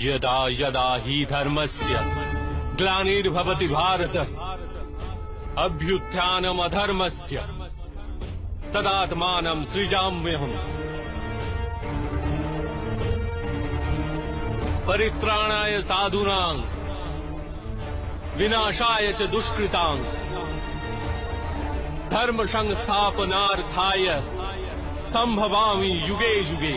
यदा यदा धर्म से ग्लानिर्भवति भारत अभ्युत्थानम अधर्मस्य तदात्मानं सृजाम्यहम्। परित्राणाय साधूनां, विनाशाय च दुष्कृतां धर्म संस्थापनार्थाय संभवामि युगे युगे।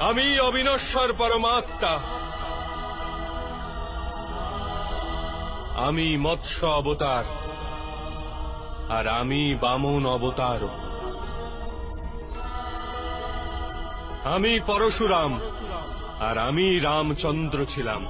আমি অবিনশ্বর পরমাত্মা। আমি মৎস্য অবতার, আর আমি বামন অবতার। আমি পরশুরাম, আর আমি রামচন্দ্র ছিলাম।